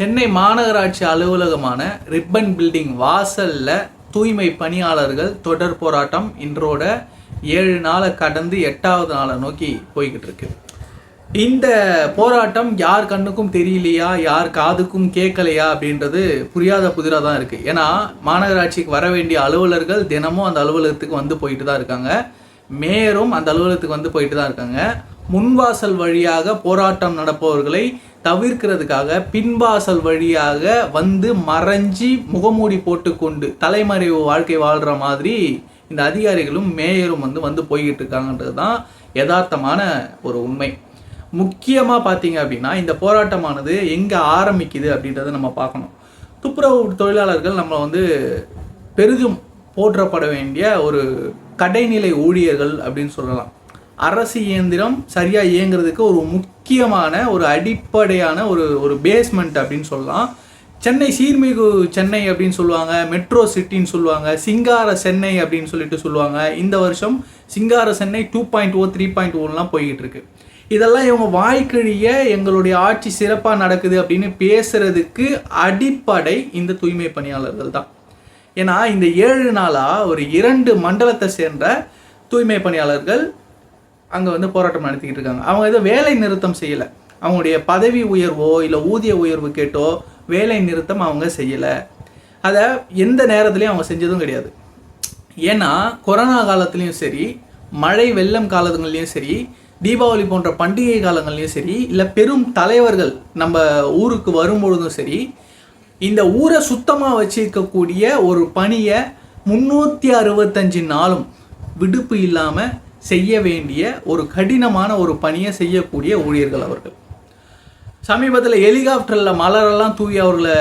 சென்னை மாநகராட்சி அலுவலகமான ribbon building வாசல்ல தூய்மை பணியாளர்கள் தொடர் போராட்டம் இன்றோட ஏழு நாளை கடந்து எட்டாவது நாளை நோக்கி போய்கிட்டு இருக்கு இந்த போராட்டம் யார் கண்ணுக்கும் தெரியலையா யார் காதுக்கும் கேட்கலையா அப்படின்றது புரியாத புதிராக தான் இருக்குது ஏன்னா மாநகராட்சிக்கு வர வேண்டிய அலுவலர்கள் தினமும் அந்த அலுவலகத்துக்கு வந்து போயிட்டு தான் இருக்காங்க. மேயரும் அந்த அலுவலகத்துக்கு வந்து போயிட்டு தான் இருக்காங்க. முன்வாசல் வழியாக போராட்டம் நடப்பவர்களை தவிர்க்கிறதுக்காக பின்வாசல் வழியாக வந்து மறைஞ்சி முகமூடி போட்டுக்கொண்டு தலைமறைவு வாழ்க்கை வாழ்கிற மாதிரி இந்த அதிகாரிகளும் மேயரும் வந்து வந்து போய்கிட்டு இருக்காங்கன்றது தான் யதார்த்தமான ஒரு உண்மை. முக்கியமாக பார்த்தீங்க அப்படின்னா இந்த போராட்டமானது எங்கே ஆரம்பிக்குது அப்படின்றத நம்ம பார்க்கணும். துப்புரவு தொழிலாளர்கள் நம்மளை வந்து பெரிதும் போற்றப்பட வேண்டிய ஒரு கடைநிலை ஊழியர்கள் அப்படின்னு சொல்லலாம். அரசு இயந்திரம் சரியாக இயங்குறதுக்கு ஒரு முக்கியமான ஒரு அடிப்படையான ஒரு ஒரு பேஸ்மெண்ட் அப்படின்னு சொல்லலாம். சென்னை சீர்மிகு சென்னை அப்படின்னு சொல்லுவாங்க மெட்ரோ சிட்டின்னு சொல்லுவாங்க சிங்கார சென்னை அப்படின்னு சொல்லிட்டு சொல்லுவாங்க. இந்த வருஷம் சிங்கார Chennai two point O three point ஓலாம் போய்கிட்டு இருக்கு. இதெல்லாம் இவங்க வாய்க்கழிய எங்களுடைய ஆட்சி சிறப்பாக நடக்குது அப்படின்னு பேசுறதுக்கு அடிப்படை இந்த தூய்மை பணியாளர்கள் தான். ஏன்னா இந்த ஏழு நாளாக ஒரு இரண்டு மண்டலத்தை சேர்ந்த தூய்மை பணியாளர்கள் அங்கே வந்து போராட்டம் நடத்திக்கிட்டு இருக்காங்க. அவங்க எதுவும் வேலை நிறுத்தம் செய்யலை. அவங்களுடைய பதவி உயர்வோ இல்லை ஊதிய உயர்வு கேட்டோ வேலை நிறுத்தம் அவங்க செய்யலை. அதை எந்த நேரத்துலையும் அவங்க செஞ்சதும் கிடையாது. ஏன்னா கொரோனா காலத்துலேயும் சரி மழை வெள்ளம் காலங்கள்லையும் சரி தீபாவளி போன்ற பண்டிகை காலங்கள்லையும் சரி இல்லை பெரும் தலைவர்கள் நம்ம ஊருக்கு வரும்பொழுதும் சரி இந்த ஊரை சுத்தமாக வச்சிருக்கக்கூடிய ஒரு பணியை முந்நூற்றி அறுபத்தஞ்சு நாளும் விடுப்பு இல்லாமல் செய்ய வேண்டிய ஒரு கடினமான ஒரு பணியை செய்யக்கூடிய ஊழியர்கள் அவர்கள். சமீபத்தில் ஹெலிகாப்டரில் மலரெல்லாம் தூவி அவர்களை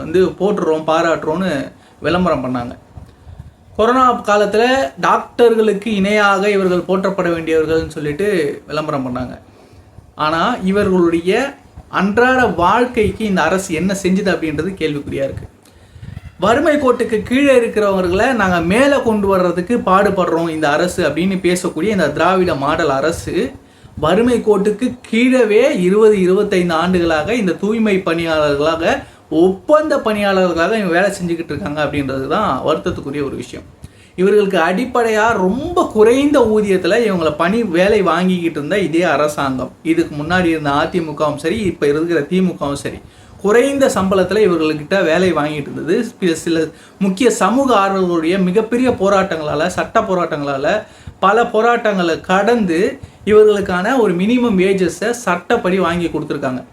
வந்து போட்டுறோம் பாராட்டுறோன்னு விளம்பரம் பண்ணாங்க. கொரோனா காலத்தில் டாக்டர்களுக்கு இணையாக இவர்கள் போற்றப்பட வேண்டியவர்கள்னு சொல்லிட்டு விளம்பரம் பண்ணாங்க. ஆனால் இவர்களுடைய அன்றாட வாழ்க்கைக்கு இந்த அரசு என்ன செஞ்சுது அப்படின்றது கேள்விக்குறியாக இருக்குது வறுமை கோட்டுக்கு கீழே இருக்கிறவர்களை நாங்கள் மேலே கொண்டு வர்றதுக்கு பாடுபடுறோம் இந்த அரசு அப்படின்னு பேசக்கூடிய இந்த திராவிட மாடல் அரசு. வறுமை கோட்டுக்கு கீழவே இருபது இருபத்தைந்து ஆண்டுகளாக இந்த தூய்மை பணியாளர்களாக ஒப்பந்த பணியாளர்களாக இவங்க வேலை செஞ்சுக்கிட்டு இருக்காங்க அப்படின்றது தான் வருத்தத்துக்குரிய ஒரு விஷயம். இவர்களுக்கு அடிப்படையாக ரொம்ப குறைந்த ஊதியத்தில் இவங்களை பணி வேலை வாங்கிக்கிட்டு இருந்த இதே அரசாங்கம். இதுக்கு முன்னாடி இருந்த அதிமுகவும் சரி இப்போ இருக்கிற திமுகவும் சரி. குறைந்த சம்பளத்தில் இவர்கள்கிட்ட வேலை வாங்கிட்டு இருந்தது. சில- முக்கிய சமூக ஆர்வலர்களுடைய மிகப்பெரிய போராட்டங்களால் சட்ட போராட்டங்களால் பல போராட்டங்களை கடந்து இவர்களுக்கான ஒரு மினிமம் வேஜஸை சட்டப்படி வாங்கி கொடுத்துருக்காங்க.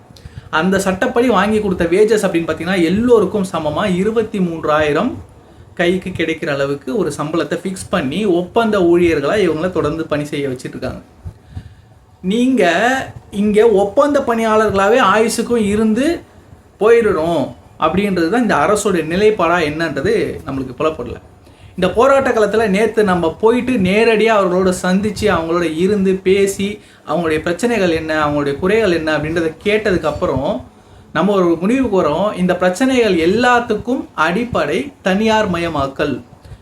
அந்த சட்டப்படி வாங்கி கொடுத்த வேஜஸ் அப்படின்னு பார்த்தீங்கன்னா எல்லோருக்கும் சமமாக இருபத்தி மூன்றாயிரம் கைக்கு கிடைக்கிற அளவுக்கு ஒரு சம்பளத்தை ஃபிக்ஸ் பண்ணி ஒப்பந்த ஊழியர்களாக இவங்கள தொடர்ந்து பணி செய்ய வச்சுட்ருக்காங்க. நீங்கள் இங்கே ஒப்பந்த பணியாளர்களாகவே ஆயுசுக்கும் இருந்து போயிடணும் அப்படின்றது தான் இந்த அரசோட நிலைப்பாடாக என்னன்றது நம்மளுக்கு புலப்படல. இந்த போராட்ட காலத்தில் நேற்று நம்ம போயிட்டு நேரடியாக அவர்களோட சந்தித்து அவங்களோட இருந்து பேசி அவங்களுடைய பிரச்சனைகள் என்ன அவங்களுடைய குறைகள் என்ன அப்படின்றத கேட்டதுக்கப்புறம் நம்ம ஒரு முடிவுக்கு வரோம். இந்த பிரச்சனைகள் எல்லாத்துக்கும் அடிப்படை தனியார் மயமாக்கல்.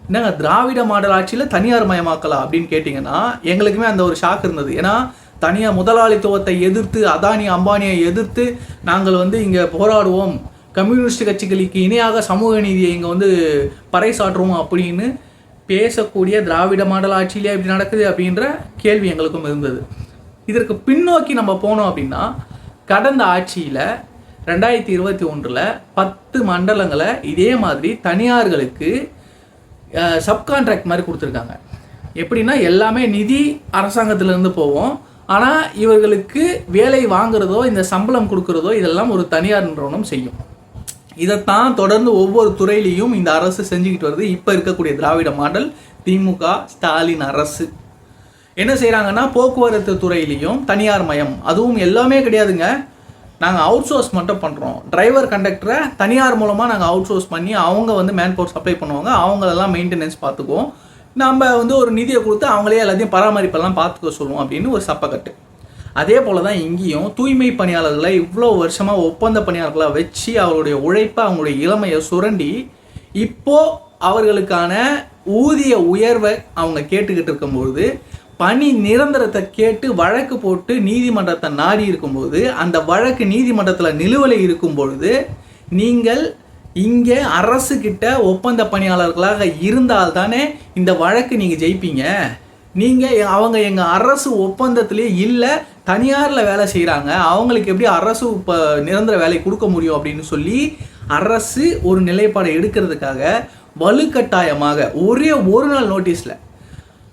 என்னங்க திராவிட மாடல் ஆட்சியில் தனியார் மயமாக்கலா அப்படின்னு கேட்டிங்கன்னா எங்களுக்குமே அந்த ஒரு ஷாக் இருந்தது. ஏன்னா தனியாக முதலாளித்துவத்தை எதிர்த்து அதானி அம்பானியை எதிர்த்து நாங்கள் வந்து இங்கே போராடுவோம். கம்யூனிஸ்ட் கட்சிகளுக்கு இணையாக சமூக நீதியை இங்கே வந்து பறைசாற்றுவோம் அப்படின்னு பேசக்கூடிய திராவிட மாடல் ஆட்சியிலே இப்படி நடக்குது அப்படின்ற கேள்வி எங்களுக்கும் இருந்தது. இதற்கு பின்னோக்கி நம்ம போனோம் அப்படின்னா கடந்த ஆட்சியில் ரெண்டாயிரத்தி இருபத்தி ஒன்றில் பத்து மண்டலங்களை இதே மாதிரி தனியார்களுக்கு சப்கான்ட்ராக்ட் மாதிரி கொடுத்துருக்காங்க. எப்படின்னா எல்லாமே நிதி அரசாங்கத்திலேருந்து போவோம். ஆனால் இவர்களுக்கு வேலை வாங்குறதோ இந்த சம்பளம் கொடுக்குறதோ இதெல்லாம் ஒரு தனியார் நிறுவனம் செய்யும். இதைத்தான் தொடர்ந்து ஒவ்வொரு துறையிலையும் இந்த அரசு செஞ்சுக்கிட்டு வருது. இப்போ இருக்கக்கூடிய திராவிட மாடல் திமுக ஸ்டாலின் அரசு. என்ன செய்கிறாங்கன்னா போக்குவரத்து துறையிலையும் தனியார் மயம். அதுவும் எல்லாமே கிடையாதுங்க. நாங்கள் அவுட் சோர்ஸ் மட்டும் பண்ணுறோம் டிரைவர் கண்டக்டரை தனியார் மூலமாக நாங்கள் அவுட் சோர்ஸ் பண்ணி அவங்க வந்து மேன் பவர் சப்ளை பண்ணுவாங்க. அவங்களெல்லாம் மெயின்டெனன்ஸ் பார்த்துக்குவோம். நம்ம வந்து ஒரு நிதியை கொடுத்து அவங்களே எல்லாத்தையும் பராமரிப்பெல்லாம் பார்த்துக்க சொல்லுவோம் அப்படின்னு ஒரு சப்பக்கட்டு. அதே போல் தான் இங்கேயும் தூய்மை பணியாளர்களை இவ்வளோ வருஷமாக ஒப்பந்த பணியாளர்களாக வச்சு அவருடைய உழைப்பை அவங்களுடைய இளமையை சுரண்டி இப்போது அவர்களுக்கான ஊதிய உயர்வை அவங்க கேட்டுக்கிட்டு இருக்கும்பொழுது பணி நிரந்தரத்தை கேட்டு வழக்கு போட்டு நீதிமன்றத்தை நாடி இருக்கும்போது அந்த வழக்கு நீதிமன்றத்தில் நிலுவலை இருக்கும் பொழுது நீங்கள் இங்கே அரசு கிட்ட ஒப்பந்த பணியாளர்களாக இருந்தால் தானே இந்த வழக்கு நீங்கள் ஜெயிப்பீங்க? நீங்கள் அவங்க எங்கள் அரசு ஒப்பந்தத்திலே இல்லை தனியாரில் வேலை செய்கிறாங்க அவங்களுக்கு எப்படி அரசு இப்போ நிரந்தர வேலை கொடுக்க முடியும் அப்படின்னு சொல்லி அரசு ஒரு நிலைப்பாடை எடுக்கிறதுக்காக வலுக்கட்டாயமாக ஒரே ஒரு நாள் நோட்டீஸில்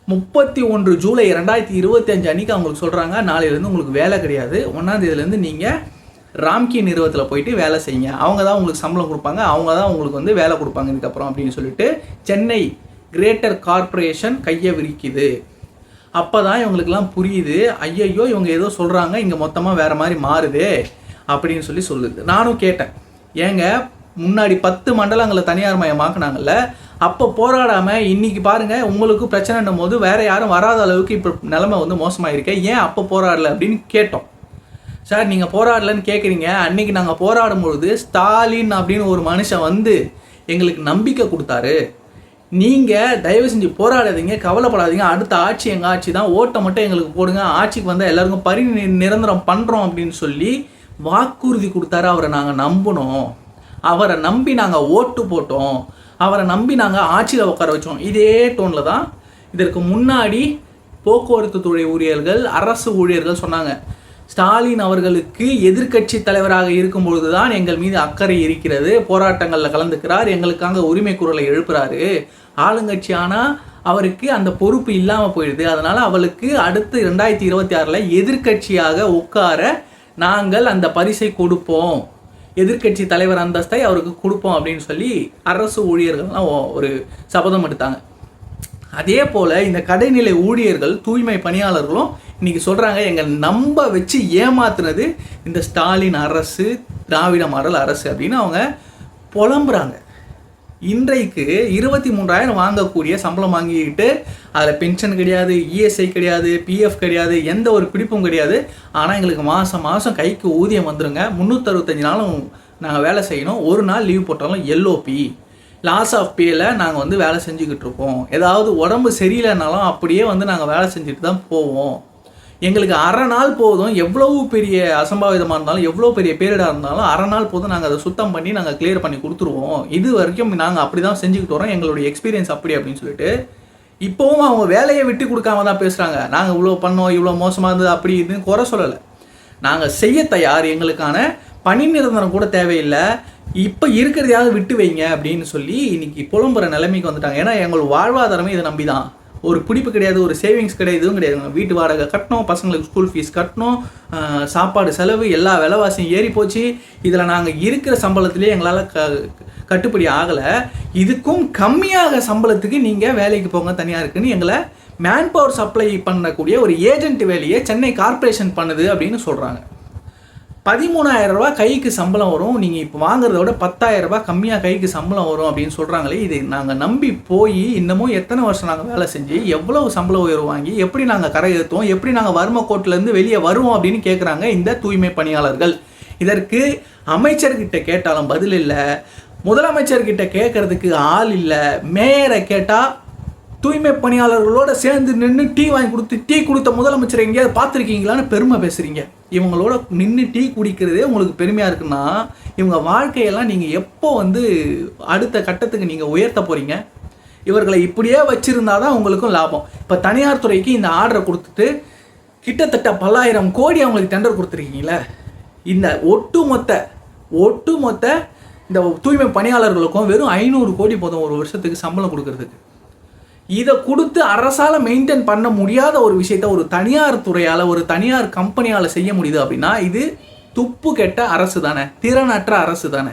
முப்பத்தி ஒன்று ஜூலை ரெண்டாயிரத்தி இருபத்தி அஞ்சு அன்னைக்கு அவங்களுக்கு சொல்கிறாங்க நாளையிலேருந்து உங்களுக்கு வேலை கிடையாது. ஒன்றாந்தேதியிலேருந்து நீங்கள் ராம்கி நிறுவனத்தில் போயிட்டு வேலை செய்யுங்க. அவங்க தான் உங்களுக்கு சம்பளம் கொடுப்பாங்க. அவங்க தான் உங்களுக்கு வந்து வேலை கொடுப்பாங்க. இதுக்கப்புறம் அப்படின்னு சொல்லிட்டு சென்னை கிரேட்டர் கார்ப்பரேஷன் கையை விரிக்குது. அப்போ தான் இவங்களுக்கெல்லாம் புரியுது. ஐயையோ இவங்க ஏதோ சொல்கிறாங்க இங்கே மொத்தமாக வேறு மாதிரி மாறுதே அப்படின்னு சொல்லி சொல்லுது. நானும் கேட்டேன். ஏங்க முன்னாடி பத்து மண்டலங்களை தனியார் மயமாக்குனாங்கல்ல அப்போ போராடாமல் இன்றைக்கி பாருங்கள் உங்களுக்கு பிரச்சனைன்னும் போது வேறு யாரும் வராத அளவுக்கு இப்போ நிலமை வந்து மோசமாயிருக்கே. ஏன் அப்போ போராடல அப்படின்னு கேட்டோம். சார் நீங்கள் போராடலன்னு கேட்குறீங்க அன்னைக்கு நாங்கள் போராடும் பொழுது ஸ்டாலின் அப்படின்னு ஒரு மனுஷன் வந்து எங்களுக்கு நம்பிக்கை கொடுத்தாரு. நீங்கள் தயவு செஞ்சு போராடாதீங்க கவலைப்படாதீங்க. அடுத்த ஆட்சி எங்கள் ஆட்சி தான். ஓட்டை மட்டும் எங்களுக்கு போடுங்க. ஆட்சிக்கு வந்தால் எல்லாருக்கும் பரி நிரந்தரம் பண்ணுறோம் அப்படின்னு சொல்லி வாக்குறுதி கொடுத்தாரு. அவரை நாங்கள் நம்பினோம். அவரை நம்பி நாங்கள் ஓட்டு போட்டோம். அவரை நம்பி நாங்கள் ஆட்சியில் உட்கார வச்சோம். இதே டோனில் தான் இதற்கு முன்னாடி போக்குவரத்து துறை ஊழியர்கள் அரசு ஊழியர்கள் சொன்னாங்க. ஸ்டாலின் அவர்களுக்கு எதிர்க்கட்சி தலைவராக இருக்கும் பொழுதுதான் எங்கள் மீது அக்கறை இருக்கிறது. போராட்டங்களில் கலந்துக்கிறார். எங்களுக்காக உரிமை குரலை எழுப்புறாரு. ஆளுங்கட்சி ஆனால் அவருக்கு அந்த பொறுப்பு இல்லாமல் போயிடுது. அதனால் அவளுக்கு அடுத்து ரெண்டாயிரத்தி இருபத்தி ஆறில் எதிர்க்கட்சியாக உட்கார நாங்கள் அந்த பரிசை கொடுப்போம். எதிர்க்கட்சி தலைவர் அந்தஸ்தை அவருக்கு கொடுப்போம் அப்படின்னு சொல்லி அரசு ஊழியர்கள்லாம் ஒரு சபதம் எடுத்தாங்க. அதே போல் இந்த கடைநிலை ஊழியர்கள் தூய்மை பணியாளர்களும் இன்றைக்கி சொல்கிறாங்க எங்களை நம்ப வச்சு ஏமாத்துனது இந்த ஸ்டாலின் அரசு திராவிட மாடல் அரசு அப்படின்னு அவங்க புலம்புறாங்க. இன்றைக்கு இருபத்தி மூன்றாயிரம் வாங்கக்கூடிய சம்பளம் வாங்கிக்கிட்டு அதில் பென்ஷன் கிடையாது இஎஸ்ஐ கிடையாது பிஎஃப் கிடையாது எந்த ஒரு பிடிப்பும் கிடையாது. ஆனால் எங்களுக்கு மாதம் மாதம் கைக்கு ஊதியம் வந்துடுங்க முந்நூற்றறுபத்தஞ்சு நாளும் நாங்கள் வேலை செய்யணும். ஒரு நாள் லீவ் போட்டாலும் எல்ஓபி லாஸ் ஆஃப் பேல நாங்கள் வந்து வேலை செஞ்சுக்கிட்டு இருப்போம் ஏதாவது உடம்பு சரியில்லைனாலும் அப்படியே வந்து நாங்கள் வேலை செஞ்சுட்டு தான் போவோம். எங்களுக்கு அரை நாள் போதும். எவ்வளவு பெரிய அசம்பாவிதமாக இருந்தாலும் எவ்வளோ பெரிய பேரிடாக இருந்தாலும் அரை நாள் போதும் நாங்கள் அதை சுத்தம் பண்ணி நாங்கள் கிளியர் பண்ணி கொடுத்துருவோம். இது வரைக்கும் நாங்கள் அப்படி தான் செஞ்சுக்கிட்டு வரோம். எங்களுடைய எக்ஸ்பீரியன்ஸ் அப்படி அப்படின்னு சொல்லிட்டு. இப்போவும் அவங்க வேலையை விட்டு கொடுக்காம தான் பேசுகிறாங்க நாங்கள் இவ்வளோ பண்ணோம் இவ்வளோ மோசமாக இருந்தது அப்படி இதுன்னு குறை சொல்லலை. நாங்கள் செய்ய தயார். எங்களுக்கான பணி நிரந்தரம் கூட தேவையில்லை. இப்போ இருக்கிறதையாவது விட்டு வைங்க அப்படின்னு சொல்லி இன்னைக்கு புலம்புற நிலைமைக்கு வந்துட்டாங்க. ஏன்னா எங்கள் வாழ்வாதாரமே இதை நம்பி தான் ஒரு பிடிப்பு கிடையாது ஒரு சேவிங்ஸ் கிடையாது எதுவும் கிடையாது. வீட்டு வாடகை கட்டணும் பசங்களுக்கு ஸ்கூல் ஃபீஸ் கட்டணும் சாப்பாடு செலவு எல்லா விலைவாசியும் ஏறி போச்சு. இதில் நாங்கள் இருக்கிற சம்பளத்திலே எங்களால் க கட்டுப்படி ஆகலை. இதுக்கும் கம்மியாக சம்பளத்துக்கு நீங்கள் வேலைக்கு போங்க தனியாக இருக்குன்னு எங்களை மேன் பவர் சப்ளை பண்ணக்கூடிய ஒரு ஏஜென்ட் வேலையை சென்னை கார்ப்பரேஷன் பண்ணுது அப்படின்னு சொல்கிறாங்க பதிமூணாயிரம் ரூபாய் கைக்கு சம்பளம் வரும். நீங்கள் இப்போ வாங்குறத விட பத்தாயிரம் ரூபாய் கம்மியாக கைக்கு சம்பளம் வரும் அப்படின்னு சொல்கிறாங்களே இது நாங்கள் நம்பி போய் இன்னமும் எத்தனை வருஷம் நாங்கள் வேலை செஞ்சு எவ்வளவு சம்பள உயர்வு வாங்கி எப்படி நாங்கள் கரை ஏற்றுவோம் எப்படி நாங்கள் வறுமை கோட்டிலேருந்து வெளியே வருவோம் அப்படின்னு கேட்குறாங்க இந்த தூய்மை பணியாளர்கள். இதற்கு அமைச்சர்கிட்ட கேட்டாலும் பதில் இல்லை. முதலமைச்சர்கிட்ட கேட்கறதுக்கு ஆள் இல்லை. மேயரை கேட்டால் தூய்மை பணியாளர்களோட சேர்ந்து நின்று டீ வாங்கி கொடுத்து டீ கொடுத்த முதலமைச்சர் எங்கேயாவது பார்த்துருக்கீங்களான்னு பெருமை பேசுகிறீங்க இவங்களோட நின்று டீ குடிக்கிறதே உங்களுக்கு பெருமையாக இருக்குன்னா இவங்க வாழ்க்கையெல்லாம் நீங்கள் எப்போ வந்து அடுத்த கட்டத்துக்கு நீங்கள் உயர்த்த போகிறீங்க இவர்களை இப்படியே வச்சுருந்தா தான் உங்களுக்கும் லாபம். இப்போ தனியார் துறைக்கு இந்த ஆர்டரை கொடுத்துட்டு கிட்டத்தட்ட பல்லாயிரம் கோடி அவங்களுக்கு டெண்டர் கொடுத்துருக்கீங்களே இந்த ஒட்டுமொத்த ஒட்டுமொத்த இந்த தூய்மை பணியாளர்களுக்கும் வெறும் ஐநூறு கோடி போதும் ஒரு வருஷத்துக்கு சம்பளம் கொடுக்கறதுக்கு. இதை கொடுத்து அரசால் மெயின்டைன் பண்ண முடியாத ஒரு விஷயத்த ஒரு தனியார் துறையால் ஒரு தனியார் கம்பெனியால் செய்ய முடியுது அப்படின்னா இது துப்பு கெட்ட அரசு தானே. திறனற்ற அரசு தானே.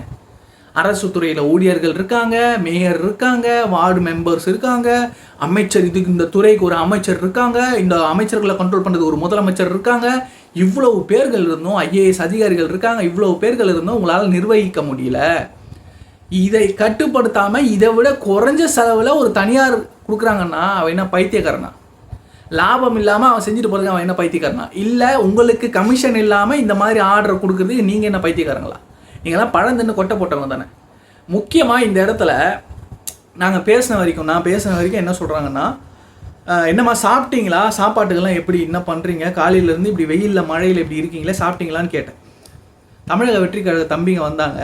அரசு துறையில் ஊழியர்கள் இருக்காங்க மேயர் இருக்காங்க வார்டு மெம்பர்ஸ் இருக்காங்க அமைச்சர் இதுக்கு இந்த துறைக்கு ஒரு அமைச்சர் இருக்காங்க இந்த அமைச்சர்களை கண்ட்ரோல் பண்ணுறது ஒரு முதலமைச்சர் இருக்காங்க. இவ்வளவு பேர்கள் இருந்தும் ஐஏஎஸ் அதிகாரிகள் இருக்காங்க இவ்வளவு பேர்கள் இருந்தும் உங்களால் நிர்வகிக்க முடியல. இதை கட்டுப்படுத்தாம இதை விட குறைஞ்ச செலவில் ஒரு தனியார் கொடுக்குறாங்கன்னா அவன் என்ன பைத்தியக்காரனா? லாபம் இல்லாமல் அவன் செஞ்சுட்டு போறதுக்கு அவன் என்ன பைத்தியக்காரனா? இல்லை உங்களுக்கு கமிஷன் இல்லாமல் இந்த மாதிரி ஆர்டர் கொடுக்குறதுக்கு நீங்கள் என்ன பைத்தியக்காரங்களா? நீங்களாம் பழம் தின்னு கொட்டை போட்டவங்க தானே. முக்கியமாக இந்த இடத்துல நாங்கள் பேசின வரைக்கும் நான் பேசின வரைக்கும் என்ன சொல்கிறாங்கன்னா என்னம்மா சாப்பிட்டீங்களா? சாப்பாட்டுக்கெல்லாம் எப்படி என்ன பண்ணுறீங்க காலையிலேருந்து இப்படி வெயிலில் மழையில் இப்படி இருக்கீங்களே சாப்பிட்டீங்களான்னு கேட்டேன். தமிழக வெற்றி கழக தம்பிங்க வந்தாங்க.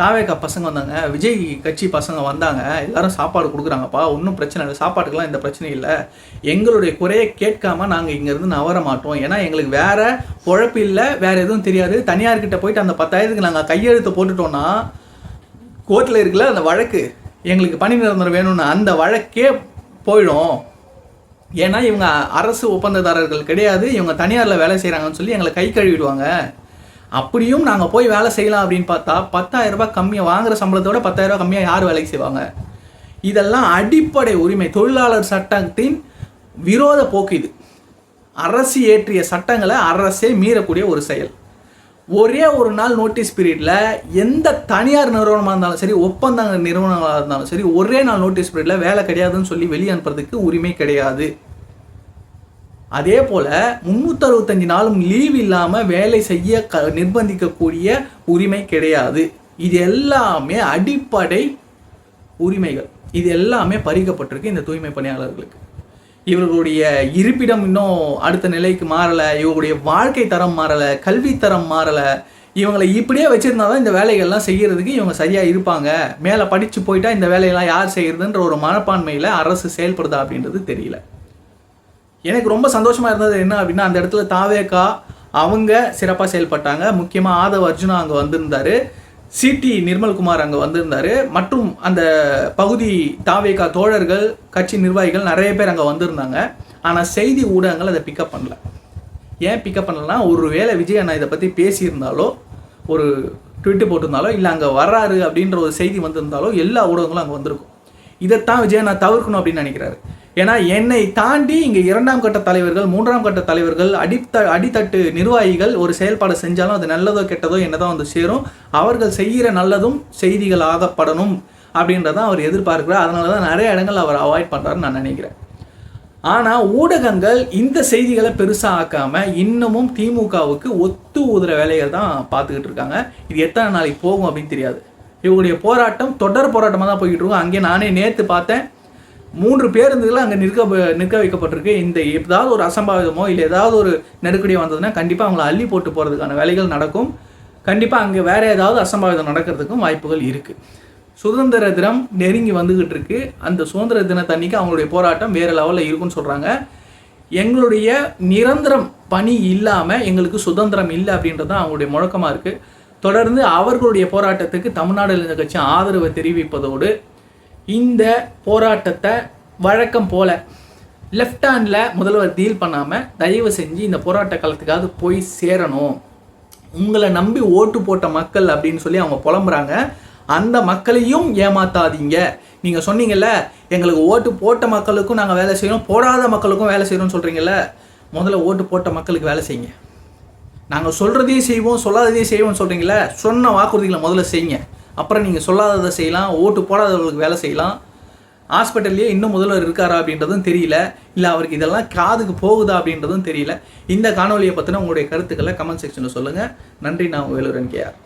தாவேக்கா பசங்க வந்தாங்க விஜய் கட்சி பசங்க வந்தாங்க எல்லாரும் சாப்பாடு கொடுக்குறாங்கப்பா ஒன்றும் பிரச்சனை இல்லை சாப்பாட்டுக்கெல்லாம் எந்த பிரச்சனையும் இல்லை. எங்களுடைய குறையை கேட்காம நாங்கள் இங்கேருந்து நவர மாட்டோம். ஏன்னா எங்களுக்கு வேற பொழப்பு இல்லை வேறு எதுவும் தெரியாது. தனியார்கிட்ட போயிட்டு அந்த பத்தாயிரத்துக்கு நாங்கள் கையெழுத்து போட்டுட்டோம்னா கோர்ட்டில் இருக்குல்ல அந்த வழக்கு. எங்களுக்கு பணி நிரந்தரம் வேணும்னு அந்த வழக்கே போயிடும். ஏன்னா இவங்க அரசு ஒப்பந்ததாரர்கள் கிடையாது இவங்க தனியாரில் வேலை செய்கிறாங்கன்னு சொல்லி எங்களை கை கழுவிடுவாங்க. அப்படியும் நாங்கள் போய் வேலை செய்யலாம் அப்படின்னு பார்த்தா பத்தாயிரம் ரூபாய் கம்மியாக வாங்குற சம்பளத்தோட பத்தாயிரம் ரூபாய் கம்மியாக யார் வேலைக்கு செய்வாங்க? இதெல்லாம் அடிப்படை உரிமை. தொழிலாளர் சட்டத்தின் விரோத போக்கு இது. அரசு ஏற்றிய சட்டங்களை அரசே மீறக்கூடிய ஒரு செயல். ஒரே ஒரு நாள் நோட்டீஸ் பீரியடில் எந்த தனியார் நிறுவனமாக இருந்தாலும் சரி ஒப்பந்த நிறுவனங்களாக இருந்தாலும் சரி ஒரே நாள் நோட்டீஸ் பீரியடில் வேலை கிடையாதுன்னு சொல்லி வெளியே அனுப்புறதுக்கு உரிமை கிடையாது. அதே போல் முந்நூற்றறுபத்தஞ்சு நாளும் லீவ் இல்லாமல் வேலை செய்ய க நிர்பந்திக்கக்கூடிய உரிமை கிடையாது. இது எல்லாமே அடிப்படை உரிமைகள். இது எல்லாமே பறிக்கப்பட்டிருக்கு இந்த தூய்மை பணியாளர்களுக்கு. இவர்களுடைய இருப்பிடம் இன்னும் அடுத்த நிலைக்கு மாறலை இவருடைய வாழ்க்கை தரம் மாறலை கல்வி தரம் மாறலை. இவங்களை இப்படியே வச்சிருந்தா தான் இந்த வேலைகள்லாம் செய்யறதுக்கு இவங்க சரியாக இருப்பாங்க. மேலே படித்து போயிட்டா இந்த வேலையெல்லாம் யார் செய்யறதுன்ற ஒரு மனப்பான்மையில் அரசு செயல்படுதா அப்படின்றது தெரியல. எனக்கு ரொம்ப சந்தோஷமா இருந்தது என்ன அப்படின்னா அந்த இடத்துல தாவேக்கா அவங்க சிறப்பாக செயல்பட்டாங்க. முக்கியமாக ஆதவ் அர்ஜுனா அங்கே வந்திருந்தாரு. சிடி நிர்மல்குமார் அங்கே வந்திருந்தாரு. மற்றும் அந்த பகுதி தாவேக்கா தோழர்கள் கட்சி நிர்வாகிகள் நிறைய பேர் அங்கே வந்திருந்தாங்க. ஆனால் செய்தி ஊடகங்கள் அதை பிக்கப் பண்ணல. ஏன் பிக்கப் பண்ணலன்னா ஒரு வேளை விஜய் அண்ணா இதை பற்றி பேசியிருந்தாலோ ஒரு ட்விட்டு போட்டிருந்தாலோ இல்லை அங்கே வர்றாரு அப்படின்ற ஒரு செய்தி வந்திருந்தாலோ எல்லா ஊடகங்களும் அங்கே வந்திருக்கும். இதைத்தான் விஜய் நான் தவிர்க்கணும் அப்படின்னு நினைக்கிறாரு. ஏன்னா என்னை தாண்டி இங்கே இரண்டாம் கட்ட தலைவர்கள் மூன்றாம் கட்ட தலைவர்கள் அடித்த அடித்தட்டு நிர்வாகிகள் ஒரு செயல்பாடு செஞ்சாலும் அது நல்லதோ கெட்டதோ என்னதான் வந்து சேரும். அவர்கள் செய்கிற நல்லதும் செய்திகள் ஆகப்படணும் அப்படின்றதான் அவர் எதிர்பார்க்கிறார். அதனால தான் நிறைய இடங்கள் அவர் அவாய்ட் பண்ணுறாருன்னு நான் நினைக்கிறேன். ஆனால் ஊடகங்கள் இந்த செய்திகளை பெருசாக ஆக்காம இன்னமும் திமுகவுக்கு ஒத்து ஊதுற வேலைகள் தான் பார்த்துக்கிட்டு இருக்காங்க. இது எத்தனை நாளைக்கு போகும் அப்படின்னு தெரியாது. இவங்களுடைய போராட்டம் தொடர் போராட்டமாக தான் போய்கிட்டு இருக்கும் அங்கே நானே நேற்று பார்த்தேன். மூன்று பேருந்துகள் அங்கே நிற்க நிற்க வைக்கப்பட்டிருக்கு. இந்த ஏதாவது ஒரு அசம்பாவிதமோ இல்லை ஏதாவது ஒரு நெருக்கடியோ வந்ததுன்னா கண்டிப்பாக அவங்கள அள்ளி போட்டு போகிறதுக்கான வேலைகள் நடக்கும். கண்டிப்பாக அங்கே வேற ஏதாவது அசம்பாவிதம் நடக்கிறதுக்கும் வாய்ப்புகள் இருக்குது சுதந்திர தினம் நெருங்கி வந்துக்கிட்டு இருக்கு அந்த சுதந்திர தினத்தன்னைக்கு அவங்களுடைய போராட்டம் வேறு லெவலில் இருக்குன்னு சொல்கிறாங்க எங்களுடைய நிரந்தரம் பணி இல்லாமல் எங்களுக்கு சுதந்திரம் இல்லை அப்படின்றது தான் அவங்களுடைய முழக்கமாக இருக்குது தொடர்ந்து அவர்களுடைய போராட்டத்துக்கு தமிழ்நாடு இளைஞர் கட்சி ஆதரவை தெரிவிப்பதோடு இந்த போராட்டத்தை வழக்கம் போல லெஃப்ட் ஹேண்டில் முதல்வர் டீல் பண்ணாமல் தயவு செஞ்சு இந்த போராட்ட காலத்துக்காவது போய் சேரணும். உங்களை நம்பி ஓட்டு போட்ட மக்கள் அப்படின்னு சொல்லி அவங்க புலம்புறாங்க. அந்த மக்களையும் ஏமாத்தாதீங்க. நீங்கள் சொன்னீங்கல்ல எங்களுக்கு ஓட்டு போட்ட மக்களுக்கும் நாங்கள் வேலை செய்யணும் போடாத மக்களுக்கும் வேலை செய்யணும்னு சொல்கிறீங்கல்ல முதல்ல ஓட்டு போட்ட மக்களுக்கு வேலை செய்யுங்க. நாங்கள் சொல்கிறதையும் செய்வோம் சொல்லாததையும் செய்வோம்னு சொல்கிறீங்களே சொன்ன வாக்குறுதிகளை முதல்ல செய்யுங்க. அப்புறம் நீங்கள் சொல்லாததை செய்யலாம் ஓட்டு போடாதவர்களுக்கு வேலை செய்யலாம். ஹாஸ்பிட்டல்லையே இன்னும் முதல்வர் இருக்காரா அப்படின்றதும் தெரியல. இல்லை அவருக்கு இதெல்லாம் காதுக்கு போகுதா அப்படின்றதும் தெரியல. இந்த காணொலியை பற்றின உங்களுடைய கருத்துக்களை கமெண்ட் செக்ஷனில் சொல்லுங்கள் நன்றி நான் வேலுரன் கேஆர்